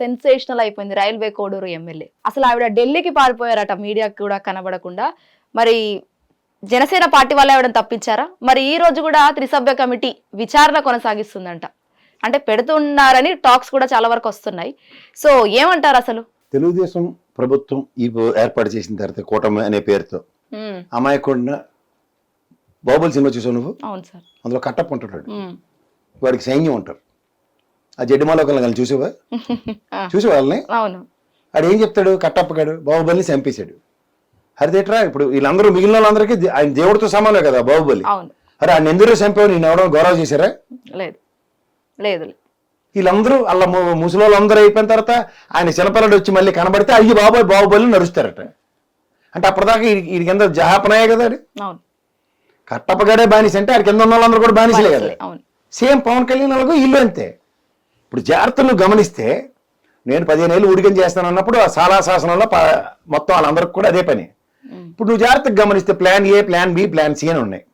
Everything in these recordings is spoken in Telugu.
సెన్సేషనల్ అయిపోయింది రైల్వే కోడూరు ఎమ్మెల్యే. అసలు ఆవిడ ఢిల్లీకి పారిపోయారట మీడియాకి కూడా కనబడకుండా. మరి జనసేన పార్టీ వాళ్ళు ఆవిడని తప్పించారా? మరి ఈ రోజు కూడా త్రిసభ్య కమిటీ విచారణ కొనసాగిస్తుందంట. అంటే పెడుతున్నారని టాక్స్ కూడా చాలా వరకు వస్తున్నాయి. సో ఏమంటారు అసలు? తెలుగుదేశం ప్రభుత్వం ఈ ఏర్పాటు చేసిన తర్వాత కూటమి అనే పేరుతో అమాయకుండా బాహుబలి సినిమా చూసావు నువ్వు? అవును సార్. అందులో కట్టప్ప ఉంటాడు. వాడికి సైన్యం ఉంటారు ఆ జడ్డిమాలోకల్ని కానీ చూసావా? చూసి వాళ్ళని? అవును. ఆడు ఏం చెప్తాడు? కట్టప్పగాడు బాహుబలిని చంపేశాడు. హరిదేట్రా ఇప్పుడు వీళ్ళందరూ మిగిలిన వాళ్ళందరికీ ఆయన దేవుడితో సమానమే కదా బాహుబలి. అరే ఆయన ఎందుకు చంపావు? నేను ఎవడో గౌరవ చేశారా? లేదు. లేదు. వీళ్ళందరూ వాళ్ళ ము- ముసలోళ్ళు అందరూ అయిపోయిన తర్వాత ఆయన శిలపలడు వచ్చి మళ్ళీ కనబడితే అయ్యి బాబాయ్ బాహుబలి నడుస్తారట అంటే అప్పటిదాకా వీడి కింద జహాపనాయే కదా కట్టప్పగాడే బానిస అంటే ఆడి కింద ఉన్న వాళ్ళందరూ కూడా బానిసలే కదా. సేమ్ పవన్ కళ్యాణ్ అలాగో ఇల్లు అంతే. ఇప్పుడు జాగ్రత్తలు గమనిస్తే నేను పదిహేను ఏళ్ళు ఉడికం చేస్తాను అన్నప్పుడు ఆ సాలా శాసనంలో మొత్తం వాళ్ళందరికి కూడా అదే పని. ఇప్పుడు నువ్వు జాగ్రత్తగా గమనిస్తే plan A plan B plan C అని ఉన్నాయి.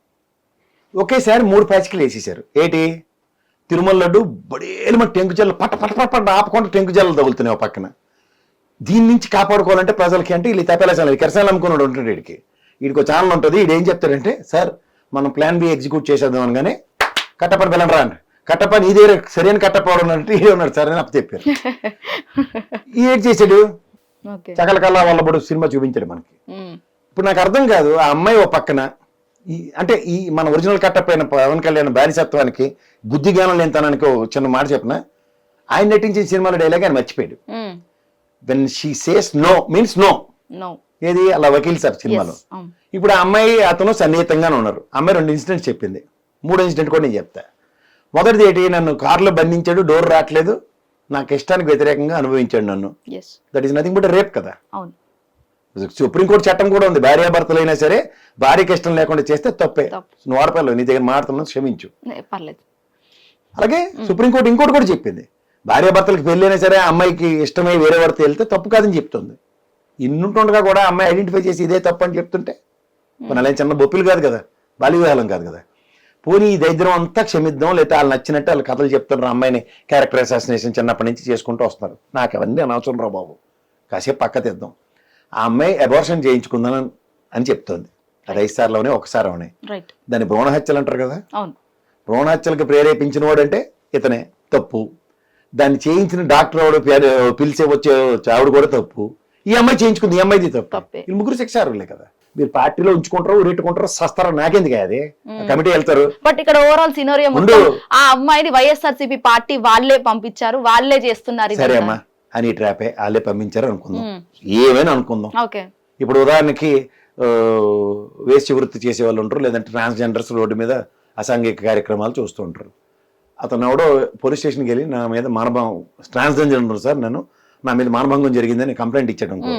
ఒకేసారి మూడు ప్యాచ్కీలు వేసేసారు ఏంటి? తిరుమల లడ్డు బడేలు మన టెంకు జల్లు పట్ట పట్ట పట్ట పట్ట ఆపకుండా టెంకు జల్లు తగులుతున్నాయి ఒక పక్కన. దీని నుంచి కాపాడుకోవాలంటే ప్రజలకి అంటే వీళ్ళు తప్పేలా కిరసాలు అమ్ముకున్నాడు ఉంటాడు వీడికి. వీడికి ఛానల్ ఉంటుంది వీడు ఏం చెప్తాడంటే సార్ మనం ప్లాన్ బి ఎగ్జిక్యూట్ చేసేద్దాం అనగానే కట్టపని పిల్లలు రా కట్టప్ప నీ దగ్గర సరైన కట్టపోవడం అంటే ఈడే ఉన్నాడు సార్ అని అప్పు చెప్పారు. ఈ ఏం చేశాడు? చకల కల్లా వాళ్ళబడు సినిమా చూపించాడు మనకి. ఇప్పుడు నాకు అర్థం కాదు ఆ అమ్మాయి ఓ పక్కన ఈ అంటే ఈ మన ఒరిజినల్ కట్టపైన పవన్ కళ్యాణ్ బానిసత్వానికి బుద్ధి జ్ఞానం లేనితనానికి చిన్న మాట చెప్పిన? ఆయన నటించిన సినిమాలో డైలాగ్ ఆయన మర్చిపోయాడు. When she says no means no ఏది? అలా వకీల్ సార్ సినిమాలో. ఇప్పుడు ఆ అమ్మాయి అతను సన్నిహితంగానే ఉన్నారు. అమ్మాయి రెండు ఇన్సిడెంట్స్ చెప్పింది. మూడో ఇన్సిడెంట్ కూడా నేను చెప్తా. మొదటిది ఏంటి? నన్ను కారులో బంధించాడు డోర్ రావట్లేదు. నాకు ఇష్టానికి వ్యతిరేకంగా అనుభవించాడు నన్ను. That is nothing but rape కదా. సుప్రీంకోర్టు చట్టం కూడా ఉంది. భార్యాభర్తలు అయినా సరే భార్యకి ఇష్టం లేకుండా చేస్తే తప్పే. నువ్వు ఆడపిల్లలు నీ దగ్గర మాడుతున్నావు క్షమించు. అలాగే సుప్రీంకోర్టు ఇంకోటి కూడా చెప్పింది. భార్యాభర్తలకు పెళ్ళి అయినా సరే అమ్మాయికి ఇష్టమై వేరే వాడితో వెళ్తే తప్పు కాదని చెప్తుంది. ఇన్నుంటుండగా కూడా అమ్మాయి ఐడెంటిఫై చేసి ఇదే తప్పు అని చెప్తుంటే? అలా ఏం చిన్న బొప్పిలు కాదు కదా. బాల్య వివాహాలం కాదు కదా. పోనీ ఈ దరిద్రం అంతా క్షమిద్దాం లేకపోతే వాళ్ళు నచ్చినట్టు వాళ్ళు కథలు చెప్తున్నారు అమ్మాయిని. క్యారెక్టర్ అసాసినేషన్ చిన్నప్పటి నుంచి చేసుకుంటూ వస్తున్నారు. నాకు అవన్నీ అనవసరం రా బాబు. కాసేపు పక్క తెద్దాం. ఆ అమ్మాయి అబార్షన్ చేయించుకుందాం అని చెప్తోంది. అది ఐదు సార్లోనే ఒకసారి దాన్ని భ్రూణ హత్యలు అంటారు కదా? అవును. భ్రూణ హత్యలకు ప్రేరేపించిన వాడంటే ఇతనే. తప్పు. దాన్ని చేయించిన డాక్టర్ వాడు పిలిచే వచ్చే ఆవిడ కూడా తప్పు. ఈ అమ్మాయి చేయించుకుంది ఈ అమ్మాయిది తప్పు. ముగ్గురు శిక్షారులే కదా. మీరు పార్టీలో ఉంచుకుంటారు ఊరెట్టుకుంటారు సస్తారా? నాకెందుకు అది? కమిటీ వెళ్తారు. బట్ ఇక్కడ ఓవరాల్ సినోరియో ఆ అమ్మాయిని వైఎస్ఆర్సీపీ పార్టీ వాళ్ళే పంపించారు వాళ్ళే చేస్తున్నారు సరే అమ్మా అని ట్రాపే వాళ్ళే పంపించారు అనుకుందాం. ఏమైనా అనుకుందాం. ఇప్పుడు ఉదాహరణకి వేశ్య వృత్తి చేసే వాళ్ళు ఉంటారు లేదంటే ట్రాన్స్జెండర్స్ రోడ్డు మీద అసాంఘిక కార్యక్రమాలు చూస్తూ ఉంటారు. అతను ఎవడో పోలీస్ స్టేషన్కి వెళ్ళి నా మీద మానభంగం ట్రాన్స్జెండర్ సార్ నేను నా మీద మానభంగం జరిగిందని కంప్లైంట్ ఇచ్చాడు అనుకో.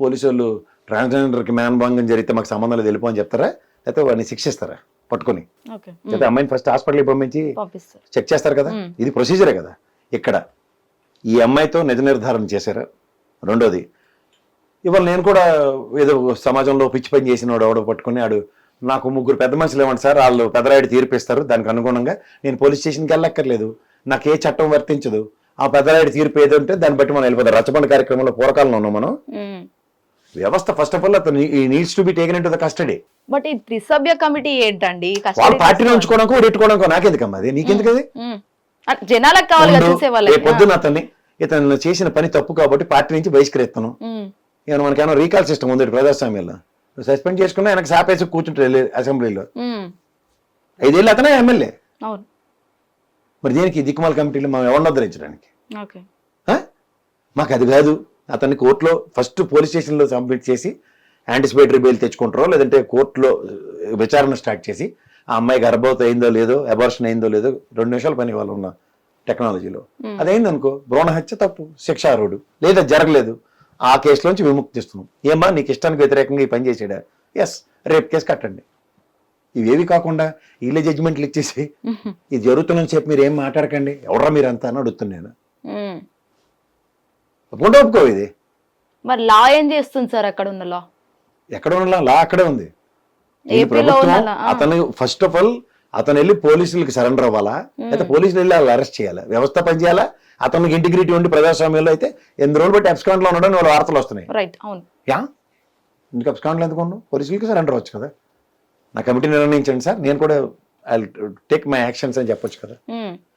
పోలీసు వాళ్ళు ట్రాన్స్జెండర్కి మానభంగం జరిగితే మాకు సంబంధం లేదు అని చెప్తారా? లేకపోతే వాడిని శిక్షిస్తారా? పట్టుకొని? లేకపోతే అమ్మాయిని ఫస్ట్ హాస్పిటల్కి పంపించి చెక్ చేస్తారు కదా. ఇది ప్రొసీజరే కదా? ఇక్కడ ఈ అమ్మాయితో నిజ నిర్ధారణ చేశారా. రెండోది ఇవాళ నేను కూడా ఏదో సమాజంలో పిచ్చి పని చేసిన వాడు ఎవడో పట్టుకుని ఆడు నాకు ముగ్గురు పెద్ద మనుషులు ఏమంటారు సార్ వాళ్ళు పెద్దరాయుడు తీర్పిస్తారు దానికి అనుగుణంగా నేను పోలీస్ స్టేషన్కి వెళ్ళక్కర్లేదు. నాకు ఏ చట్టం వర్తించదు. ఆ పెద్దరాయుడు తీర్పు ఏదో ఉంటే దాన్ని బట్టి మనం వెళ్ళిపోతాం. రచ్చబండ కార్యక్రమంలో పూర్వకాలంలో ఉన్నాం మనం. వ్యవస్థ ఫస్ట్ ఆఫ్ ఆల్ అతను needs to be taken in to the custody but ఈ త్రిసభ్య కమిటీ ఏంటండి? వాళ్ళ పార్టీలో ఉంచుకోవడానికి రెట్టుకోవడానికి నాకెందుకమ్మా అది? నీకెందుకు అది? జనాలకు కావాలి. చూసే రేపు వాళ్ళకి పొద్దున్న అతన్ని ఇతను చేసిన పని తప్పు కాబట్టి పార్టీ నుంచి బహిష్కరిస్తాను. మ్మ్. ఏమైనా మనకేమైనా రీకాల్ సిస్టమ్ ఉంది ప్రజాస్వామ్యంలో? సస్పెండ్ చేసుకున్నా వెనక సాపేసి కూర్చుంటారు అసెంబ్లీలో. ఐదేళ్ళు అతనే ఎమ్మెల్యే. మరి దేనికి దిక్కుమాల కమిటీలో మనం ఎవరిని ఉద్ధరించడానికి? మాకు అది కాదు. అతన్ని కోర్టులో ఫస్ట్ పోలీస్ స్టేషన్లో సబ్మిట్ చేసి యాంటిసిపేటరీ బెయిల్ తెచ్చుకుంటారో లేదంటే కోర్టులో విచారణ స్టార్ట్ చేసి ఆ అమ్మాయి గర్భవతి అయిందో లేదో అబార్షన్ అయిందో లేదో రెండు నిమిషాల పని వాళ్ళు ఉన్న టెక్నాలజీలో అదైంది అనుకో భ్రూణ హత్య తప్పు శిక్షార్హుడు లేదా జరగలేదు. ఆ కేసులోంచి విముక్తిస్తున్నాం ఏమ్మా నీకు ఇష్టానికి వ్యతిరేకంగా ఈ పని చేసాడా ఎస్ రేప్ కేసు కట్టండి. ఇవేవి కాకుండా వీళ్ళే జడ్జిమెంట్లు ఇచ్చేసి. ఇది జరుగుతుందని చెప్పి మీరు ఏం మాట్లాడకండి. ఎవరా మీరంతా అని అడుగుతున్నాను. ఒప్పుకుంటే ఒప్పుకో ఇది. మరి లా ఏం చేస్తుంది సార్ అక్కడ ఉన్న లా? ఎక్కడ ఉన్న లా? అక్కడే ఉంది. ఈ ప్రభుత్వం. అతను ఫస్ట్ ఆఫ్ ఆల్ అతను వెళ్ళి పోలీసులకు సరెండర్ అవ్వాలా? లేకపోతే పోలీసులు వెళ్ళి వాళ్ళు అరెస్ట్ చేయాలా? వ్యవస్థ పనిచేయాలా? అతనికి ఇంటిగ్రిటీ ఉండి ప్రజాస్వామ్యంలో అయితే ఎన్ని రోజులు బట్టి అబ్స్కాండ్లో ఉండడం వాళ్ళ వార్తలు వస్తున్నాయి. రైట్ అవును. యా? ఎందుకు అబ్స్కాండ్ ఎందుకు ఉన్నావు? పోలీసులకి సరెండర్ అవ్వచ్చు కదా. నా కమిటీ నిర్ణయించండి సార్. నేను కూడా ఐ టేక్ మై యాక్షన్స్ అని చెప్పొచ్చు కదా.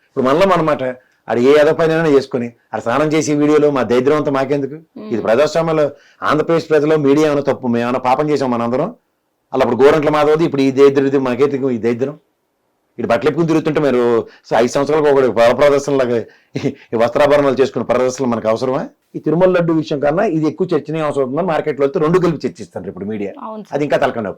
ఇప్పుడు మనలో అనమాట అది ఏ పైన చేసుకుని అది స్నానం చేసి వీడియోలో మా దరిద్రం అంతా మాకెందుకు? ఇది ప్రజాస్వామ్యంలో ఆంధ్రప్రదేశ్ ప్రజలు మీడియా ఏమైనా తప్పు మేము ఏమైనా పాపం చేసాం మనందరం అలా ఇప్పుడు గోరంట్ల మాధవది ఇప్పుడు ఈ దరిద్రం మాకెందుకు ఈ దరిద్రం? ఇటు బట్టలు ఎప్పుకుని తిరుగుతుంటే మీరు ఐదు సంవత్సరాలకు ఒకటి పర ప్రదర్శనలాగా ఈ వస్త్రాభరణాలు చేసుకున్న ప్రదర్శనలు మనకు అవసరమా? ఈ తిరుమల లడ్డు విషయం కన్నా ఇది ఎక్కువ చర్చనీయాంశం అవుతుందని మార్కెట్లో వెళ్తే రెండు కలిపి చర్చిస్తారు ఇప్పుడు మీడియా. అది ఇంకా తలకండి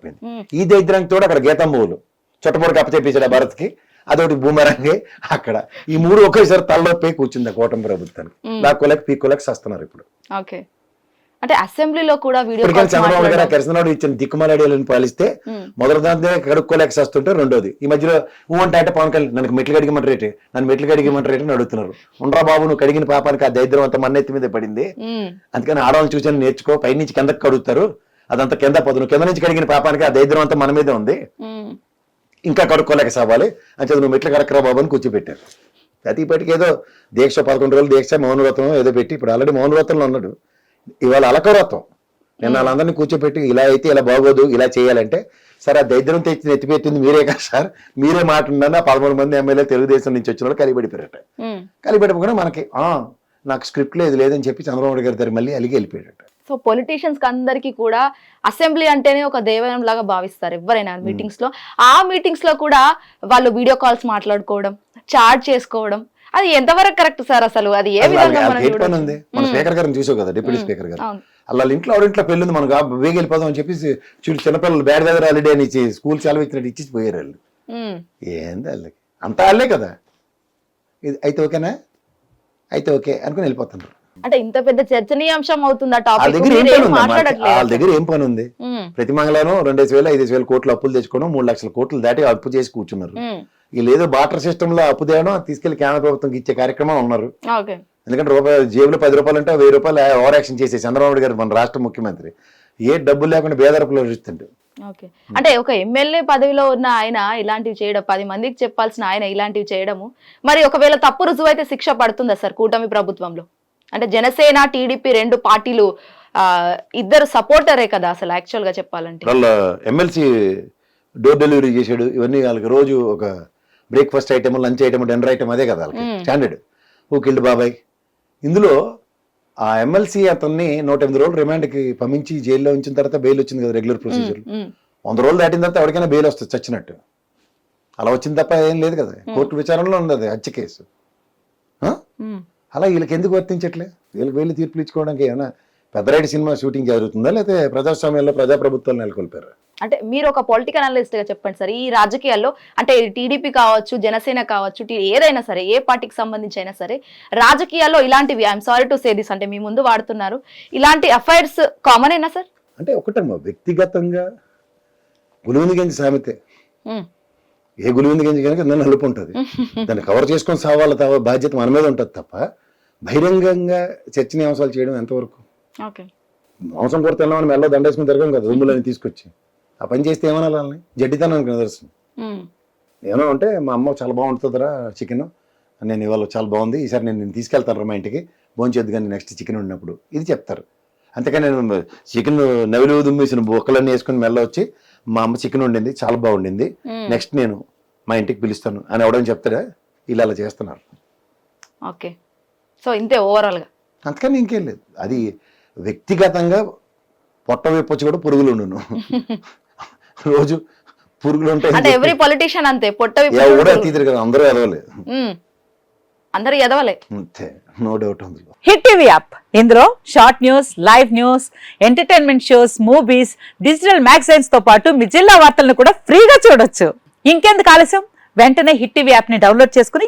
ఈ దరిద్రానికి తోడు అక్కడ గీతమ్మవులు చుట్టపొడి కప్పచెప్పేశాడు ఆ భరత్కి. అదొకటి బూమరంగే అక్కడ. ఈ మూడు ఒకేసారి తలలోపే కూర్చుంది కూటమి ప్రభుత్వానికి. లాక్కోలేక పీక్కోలేక సస్తున్నారు ఇప్పుడు. ఓకే. అంటే అసెంబ్లీలో కూడా వీడియో చంద్రబాబు గారు కెరసనాడు ఇచ్చిన దిక్కుమాలాడేళ్ళని పాలిస్తే మొదటి దాంట్లో కడుక్కోలేక సస్తుంటే రెండోది. ఈ మధ్యలో ఊ అంటే అంటే పవన్ కళ్యాణ్ నన్ను మెట్లు కడిగిమంటారు రేటే నన్ను మెట్లు కడిగిమంటారు రేటే అని అడుగుతున్నారు. ఉండరా బాబు నువ్వు కడిగిన పాపానికి ఆ దరిద్రం అంతా మన్నెత్తి మీద పడింది. అందుకని ఆడవాళ్ళని చూసి నేర్చుకో పై నుంచి కిందకి కడుగుతారు. అదంతా కింద పదు. నువ్వు కింద నుంచి కడిగిన పాపానికి ఆ దరిద్రం అంతా మన మీదే ఉంది. ఇంకా కడుక్కోలేక సావాలి. అని చదువు నువ్వు మెట్లు కడక్కరా బాబు అని కూర్చోబెట్టారు. ఇప్పటికి ఏదో దీక్ష పదకొండు రోజులు దీక్ష మౌనవ్రతం ఏదో పెట్టి ఇప్పుడు ఆల్రెడీ మౌనవ్రతంలో ఉన్నాడు. ఇవాళ అలకవ్రతం నిన్న వాళ్ళందరినీ కూర్చోబెట్టి ఇలా అయితే ఇలా బాగోదు ఇలా చేయాలంటే సరే ఆ దరిద్రం తెచ్చి నెత్తిపెట్టింది మీరే కదా సార్. మీరే మాట ఆ పదమూడు మంది ఎమ్మెల్యే తెలుగుదేశం నుంచి వచ్చిన వాళ్ళు కలిపడిపోయారట. కలిపెట్టకుండా మనకి ఆ నాకు స్క్రిప్ట్ లేదు లేదని చెప్పి చంద్రబాబు నాయుడు గారి దగ్గర మళ్ళీ అలిగి వెళ్ళిపోయాడట. సో పొలిటీషియన్స్ అందరికీ కూడా అసెంబ్లీ అంటేనే ఒక దేవాలయం లాగా భావిస్తారు ఎవరైనా మీటింగ్స్లో. ఆ మీటింగ్స్లో కూడా వాళ్ళు వీడియో కాల్స్ మాట్లాడుకోవడం చాట్ చేసుకోవడం. అది ఎంతవరకు కరెక్ట్ సార్ అసలు? అది ఏ విధంగా వాళ్ళకి మనం స్పీకర్ గారిని చూసావు కదా డిప్యూటీ స్పీకర్ గారు. అవును. వాళ్ళ ఇంట్లో ఆవిడ పని పెళ్ళింది మనకు వేగి వెళ్ళిపోదాం అని చెప్పేసి చూడు చిన్నపిల్లలు బ్యాడ్ వెదర్ హాలిడే అని ఇచ్చి స్కూల్ సెలవు ఇచ్చినట్టు ఇచ్చి పోయారు వాళ్ళు. ఏంది వాళ్ళకి? అంతా వాళ్ళే కదా. ఇది అయితే ఓకేనా? అయితే ఓకే అనుకుని వెళ్ళిపోతున్నారు. అంటే ఇంత పెద్ద చర్చనీయాంశం అవుతుంది ఆ టాపిక్ దగ్గర ఏం పని ఉంది అమ్మా? వాళ్ళ దగ్గర ఏం పని ఉంది? ప్రతి మంగళవారం రెండేసి వేలు ఐదేసి వేలు కోట్లు అప్పులు తెచ్చుకోవడం మూడు లక్షల కోట్లు దాటి అప్పు చేసి కూర్చున్నారు. వీళ్ళు ఏదో బాటర్ సిస్టమ్లో అప్పు అది తీసుకెళ్ళి కేంద్ర ప్రభుత్వంకి ఇచ్చే కార్యక్రమం ఉన్నారు. ఎందుకంటే రూపాయలు జేబులో పది రూపాయలు అంటే వెయ్యి రూపాయలు ఓవర్ యాక్షన్ చేసే చంద్రబాబు గారు మన రాష్ట్ర ముఖ్యమంత్రి. ఏ డబ్బులు లేకుండా బేదరపులో ఇస్తుంటే ఓకే. అంటే ఒక ఎమ్మెల్యే పదవిలో ఉన్న ఆయన ఇలాంటివి చేయడం పది మందికి చెప్పాల్సిన ఆయన ఇలాంటివి చేయడము మరి ఒకవేళ తప్పు రుజువు అయితే శిక్ష పడుతుందా సార్ కూటమి ప్రభుత్వంలో? అంటే జనసేన టీడీపీ రెండు పార్టీలు ఇద్దరు సపోర్టరే కదా అసలు యాక్చువల్గా చెప్పాలంటే. వాళ్ళ ఎమ్మెల్సీ డోర్ డెలివరీ చేసాడు ఇవన్నీ వాళ్ళకి రోజు ఒక breakfast item lunch item dinner item అదే కదా వాళ్ళకి. స్టాండర్డ్. ఊకిల్డ్ బాబాయ్. ఇందులో ఆ ఎమ్మెల్సీ అతన్ని నూట ఎనిమిది రోజులు రిమాండ్కి పంపించి జైల్లో ఉంచిన తర్వాత బెయిల్ వచ్చింది కదా రెగ్యులర్ ప్రొసీజర్. వంద రోజులు దాటిన తర్వాత ఎవరికైనా బెయిల్ వస్తుంది చచ్చినట్టు. అలా వచ్చింది తప్ప ఏం లేదు కదా. కోర్టు విచారణలో ఉంది అది హత్య కేసు. అలా వీళ్ళకి ఎందుకు వర్తించట్లే? వీళ్ళకి వెళ్ళి తీర్పులు ఇచ్చుకోవడానికి ఏమైనా పెద్దరాయుడు సినిమా షూటింగ్ జరుగుతుందా? లేకపోతే ప్రజాస్వామ్యంలో ప్రజాప్రభుత్వాలు నెలకొల్పారా? అంటే మీరు ఒక పొలిటికల్ అనలిస్ట్గా చెప్పండి సార్. ఈ రాజకీయాల్లో అంటే టీడీపీ కావచ్చు జనసేన కావచ్చు ఏదైనా సరే ఏ పార్టీకి సంబంధించి అయినా సరే రాజకీయాల్లో ఇలాంటివి I'm sorry to say this అంటే మీ ముందు వాడుతున్నారు. ఇలాంటి అఫైర్స్ కామన్ అయినా సార్? అంటే ఒకటమ్మా వ్యక్తిగతంగా గులివింది గంజి సామెతే ఏ గులివింది గంజి కనుక నన్ను నలుపు ఉంటుంది దాన్ని కవర్ చేసుకొని సావాలి బాధ్యత మన మీద ఉంటుంది తప్ప బహిరంగంగా చర్చనీయాంశాలు చేయడం ఎంతవరకు? మాంసం కొడితే వెళ్ళమని మెల్ల దండేసుకుని తిరగం కదా రూములని తీసుకొచ్చి. ఆ పని చేస్తే ఏమనాలి వాళ్ళని జడ్డితనానికి నిదర్శనం? ఏమో అంటే మా అమ్మ చాలా బాగుంటుందిరా చికెన్. నేను ఇవాళ చాలా బాగుంది. ఈసారి నేను నేను తీసుకెళ్తాను మా ఇంటికి. భోంచేద్దు కానీ నెక్స్ట్ చికెన్ ఉన్నప్పుడు ఇది చెప్తారు. అంతేకాని నేను చికెన్ నవిలు దుమ్మేసిన బొక్కలన్నీ వేసుకుని మెల్ల వచ్చి మా అమ్మ చికెన్ వండింది చాలా బాగుండింది. నెక్స్ట్ నేను మా ఇంటికి పిలుస్తాను అని ఎవడని చెప్తారా ఇలా అలా చేస్తున్నారు. ఓకే. సో ఇంతే ఓవరాల్గా. అంతకని ఇంకేం లేదు. అది వ్యక్తిగతంగా పొట్ట వైపు కూడా పురుగులు ఉండును. రోజు పురుగులు అంటే ఎవ్రీ పొలిటీషియన్ అంతే పొట్ట కదా అందరూ ఎదవలేదు ఉమ్, అందరు ఎదవలే. అంతే. నో డౌట్ అందులో. Hit TV app. ఇందులో short news live news entertainment shows movies digital మ్యాగజైన్స్తో పాటు మీ జిల్లా వార్తలను కూడా ఫ్రీగా చూడొచ్చు. ఇంకెందుకు ఆలస్యం? వెంటనే హిట్ టీవీ యాప్ని డౌన్లోడ్ చేసుకుని